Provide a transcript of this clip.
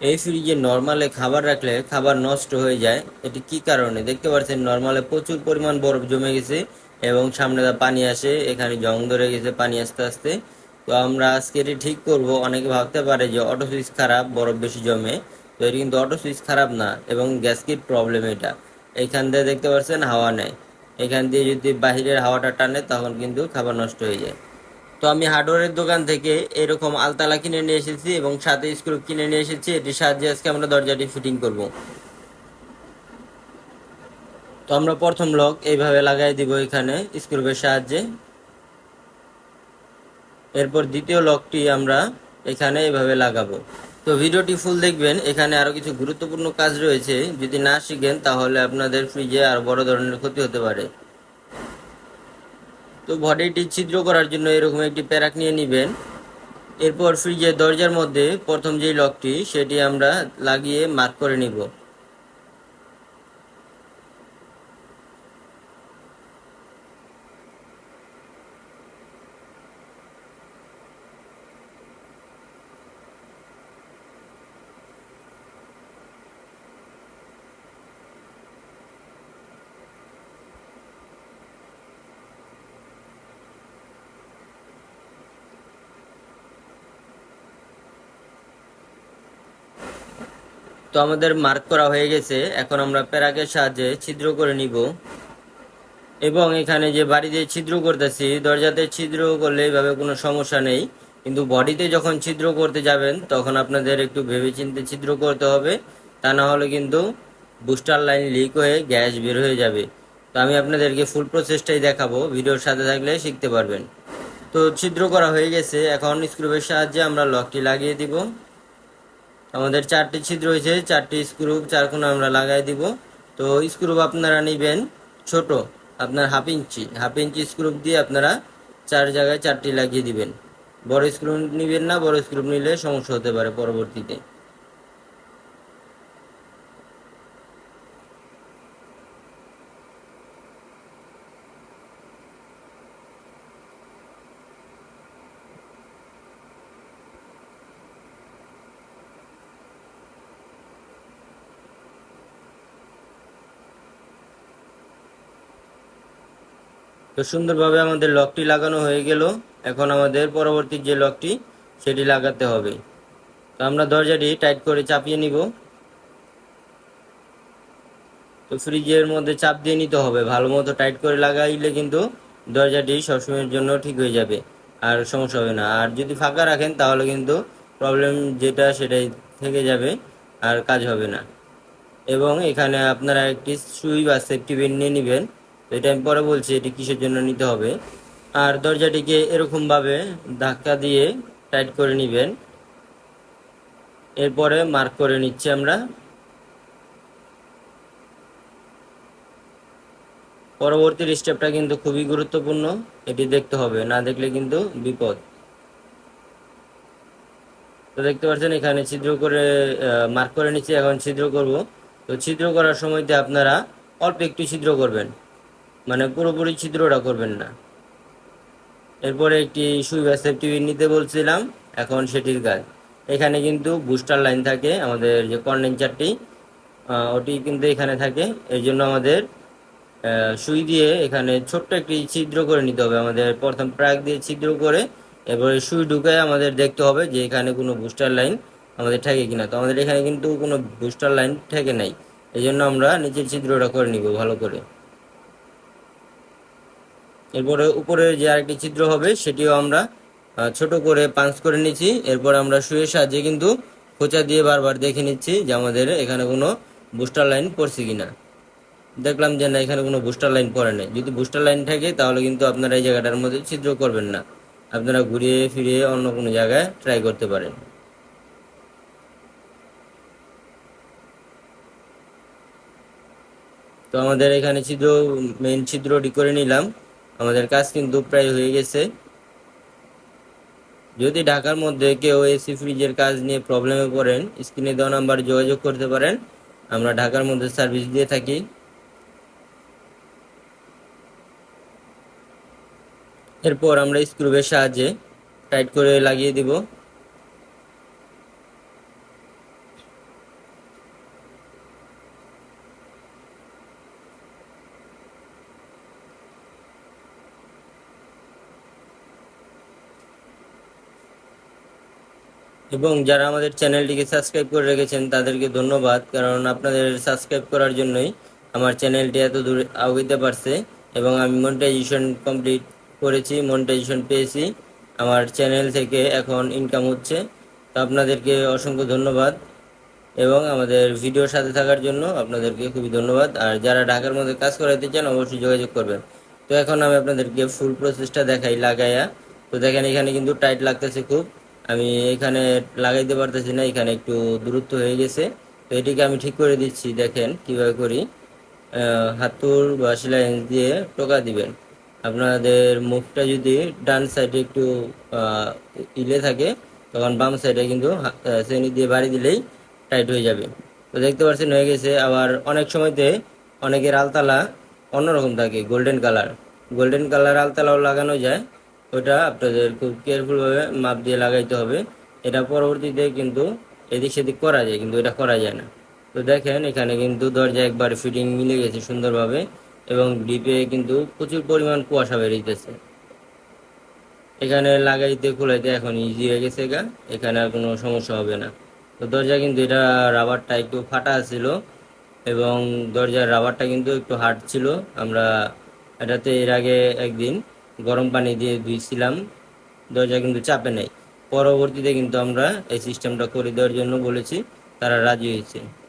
এই ফ্রিজে নর্মালে খাবার রাখলে খাবার নষ্ট হয়ে যায়। এটি কি কারণে? দেখতে পাচ্ছেন, নর্মালে প্রচুর পরিমাণ বরফ জমে গেছে এবং সামনে পানি আসে, এখানে জং ধরে গেছে পানি আস্তে আস্তে। তো আমরা আজকে এটি ঠিক করব। অনেকে ভাবতে পারে যে অটো সুইচ খারাপ, বরফ বেশি জমে। তো এটি কিন্তু অটো সুইচ খারাপ না এবং গ্যাসকিট প্রবলেম এটা। এইখান দিয়ে দেখতে পাচ্ছেন হাওয়া নেয়। এখান দিয়ে যদি বাহিরের হাওয়াটা টানে, তখন কিন্তু খাবার নষ্ট হয়ে যায়। তো আমি হার্ডওয়ারের দোকান থেকে এরকম আলতালা কিনে নিয়ে এসেছি এবং সাথে স্ক্রু কিনে নিয়ে এসেছি। এটির সাহায্যে আজকে আমরা দরজাটি ফিটিং করব। তো আমরা প্রথম লক এইভাবে লাগাই দিব এখানে স্ক্রুপের সাহায্যে। এরপর দ্বিতীয় লকটি আমরা এখানে এভাবে লাগাবো। তো ভিডিওটি ফুল দেখবেন, এখানে আরও কিছু গুরুত্বপূর্ণ কাজ রয়েছে। যদি না শিখেন, তাহলে আপনাদের ফ্রিজে আর বড় ধরনের ক্ষতি হতে পারে। তো ঘটিটি ছিদ্র করার জন্য এরকম একটি প্যারাক নিয়ে নেবেন। এরপর ফ্রিজের দরজার মধ্যে প্রথম যে লকটি, সেটি আমরা লাগিয়ে মার্ক করে নিব। তো আমাদের মার্ক করা হয়ে গেছে। এখন আমরা প্যারাকের সাহায্যে ছিদ্র করে নিব। এবং এখানে যে বাড়িতে ছিদ্র করতেছি, দরজাতে ছিদ্র করলে এভাবে কোনো সমস্যা নেই। কিন্তু বডিতে যখন ছিদ্র করতে যাবেন, তখন আপনাদের একটু ভেবেচিন্তে ছিদ্র করতে হবে। তা না হলে কিন্তু বুস্টার লাইন লিক হয়ে গ্যাস বের হয়ে যাবে। তো আমি আপনাদেরকে ফুল প্রসেসটাই দেখাবো। ভিডিওর সাথে থাকলে শিখতে পারবেন। তো ছিদ্র করা হয়ে গেছে। এখন স্ক্রুবের সাহায্যে আমরা লকটি লাগিয়ে দিব। আমাদের চারটি ছিদ্র হয়েছে, চারটি স্ক্রু চারকোনা আমরা লাগাই দিব। তো স্ক্রু আপনারা নেবেন ছোট, আপনার half inch half inch screw দিয়ে আপনারা চার জায়গায় চারটি লাগিয়ে দিবেন। বড় স্ক্রু নেবেন না, বড় স্ক্রু নিলে সমস্যা হতে পারে পরবর্তীতে। তো সুন্দরভাবে আমাদের লকটি লাগানো হয়ে গেল। এখন আমাদের পরবর্তী যে লকটি, সেটি লাগাতে হবে। তো আমরা দরজাটি টাইট করে চাপিয়ে নিব। তো ফ্রিজের মধ্যে চাপ দিয়ে নিতে হবে। ভালো মতো টাইট করে লাগাইলে কিন্তু দরজাটি সবসময়ের জন্য ঠিক হয়ে যাবে, আর সমস্যা হবে না। আর যদি ফাঁকা রাখেন, তাহলে কিন্তু প্রবলেম যেটা, সেটাই থেকে যাবে, আর কাজ হবে না। এবং এখানে আপনারা একটি সুই বা সেফটি বেন নিয়ে নেবেন। তো এটা আমি পরে বলছি, এটি কিসের জন্য নিতে হবে। আর দরজাটিকে এরকমভাবে ধাক্কা দিয়ে টাইট করে নেবেন। এরপরে মার্ক করে নিচ্ছি আমরা। পরবর্তী স্টেপটা কিন্তু খুবই গুরুত্বপূর্ণ, এটি দেখতে হবে, না দেখলে কিন্তু বিপদ। তো দেখতে পাচ্ছেন, এখানে ছিদ্র করে মার্ক করে নিচ্ছি, এখন ছিদ্র করব। তো ছিদ্র করার সময়তে আপনারা অল্প একটু ছিদ্র করবেন। মানে পুরোপুরি ছিদ্রটা করবেন না। এরপরে একটি সুই বা সেফটি নিতে বলছিলাম, এখন সেটির কাজ। এখানে কিন্তু বুস্টার লাইন থাকে আমাদের যে কন্ডেন্সারটি ওটি কিন্তু এখানে থাকে। এই জন্য আমাদের সুই দিয়ে এখানে ছোট্ট একটি ছিদ্র করে নিতে হবে। আমাদের প্রথম প্রাক দিয়ে ছিদ্র করে এরপরে সুই ঢুকায় আমাদের দেখতে হবে যে এখানে কোনো বুস্টার লাইন আমাদের ঠেকে কিনা। তো আমাদের এখানে কিন্তু কোনো বুস্টার লাইন ঠেকে নাই। এই জন্য আমরা নিচের ছিদ্রটা করে নিব ভালো করে। এরপরে উপরে যে আরেকটি ছিদ্র হবে, সেটিও আমরা ছোট করে পাঞ্চ করে নিচ্ছি। এরপর আমরা সুইয়ের সাহায্যে কিন্তু খোঁচা দিয়ে বারবার দেখে নিচ্ছি যে আমাদের এখানে কোনো বুস্টার লাইন পড়ছে কিনা। দেখলাম যে না, এখানে কোনো বুস্টার লাইন পড়ে নেই। যদি বুস্টার লাইন থাকে, তাহলে কিন্তু আপনারা এই জায়গাটার মধ্যে ছিদ্র করবেন না। আপনারা ঘুরিয়ে ফিরিয়ে অন্য কোনো জায়গায় ট্রাই করতে পারেন। তো আমাদের এখানে ছিদ্র মেন ছিদ্রটি করে নিলাম। আমাদের কাজ কিন্তু প্রায় হয়ে গেছে। যদি ঢাকার মধ্যে কেউ এসি ফ্রিজের কাজ নিয়ে প্রবলেমে পড়েন স্ক্রিনে দেওয়া নাম্বার যোগাযোগ করতে পারেন। আমরা ঢাকার মধ্যে সার্ভিস দিয়ে থাকি। এরপর আমরা স্ক্রুবের সাহায্যে টাইট করে লাগিয়ে দিব। এবং যারা আমাদের চ্যানেলটিকে সাবস্ক্রাইব করে রেখেছেন, তাদেরকে ধন্যবাদ। কারণ আপনাদের সাবস্ক্রাইব করার জন্যই আমার চ্যানেলটি এত দূরে আগাইতে পারছে এবং আমি মনিটাইজেশন কমপ্লিট করেছি মনিটাইজেশন পেয়েছি। আমার চ্যানেল থেকে এখন ইনকাম হচ্ছে। তো আপনাদেরকে অসংখ্য ধন্যবাদ এবং আমাদের ভিডিওর সাথে থাকার জন্য আপনাদেরকে খুবই ধন্যবাদ। আর যারা ঢাকার মধ্যে কাজ করাইতে চান, অবশ্যই যোগাযোগ করবেন। তো এখন আমি আপনাদেরকে ফুল প্রসেসটা দেখাই লাগাইয়া তো দেখেন এখানে কিন্তু টাইট লাগতেছে খুব। আমি এখানে লাগাইতে পারতেছি না, এখানে একটু দূরত্ব হয়ে গেছে। তো এটিকে আমি ঠিক করে দিচ্ছি, দেখেন কীভাবে করি। হাতুর বা সেলাই দিয়ে টোকা দিবেন। আপনাদের মুখটা যদি ডান সাইডে একটু ইলে থাকে, তখন বাম সাইডে কিন্তু শ্রেণি দিয়ে বাড়ি দিলেই টাইট হয়ে যাবে। তো দেখতে পাচ্ছেন হয়ে গেছে। আবার অনেক সময়তে অনেকের আলতালা অন্যরকম থাকে, গোল্ডেন কালার। গোল্ডেন কালার আলতালাও লাগানো যায়। ওটা আপনাদের খুব কেয়ারফুলভাবে মাপ দিয়ে লাগাইতে হবে। এটা পরবর্তীতে কিন্তু এদিক সেদিক করা যায়, কিন্তু এটা করা যায় না। তো দেখেন, এখানে কিন্তু দরজা একবার ফিটিং মিলে গেছে সুন্দরভাবে এবং ডিপে কিন্তু প্রচুর পরিমাণ কুয়াশা বেরিয়েছে এখানে লাগাইতে খোলাইতে এখন ইজি হয়ে গেছে গা, এখানে আর কোনো সমস্যা হবে না। তো দরজা কিন্তু এটা রাবারটা একটু ফাটা ছিল এবং দরজার রাবারটা কিন্তু একটু হার্ড ছিল। আমরা এটাতে এর আগে একদিন গরম পানি দিয়ে ধুইছিলাম। দরজা কিন্তু চাপে নাই। পরবর্তীতে কিন্তু আমরা এই সিস্টেমটা করে দেওয়ার জন্য বলেছি, তারা রাজি হয়েছে।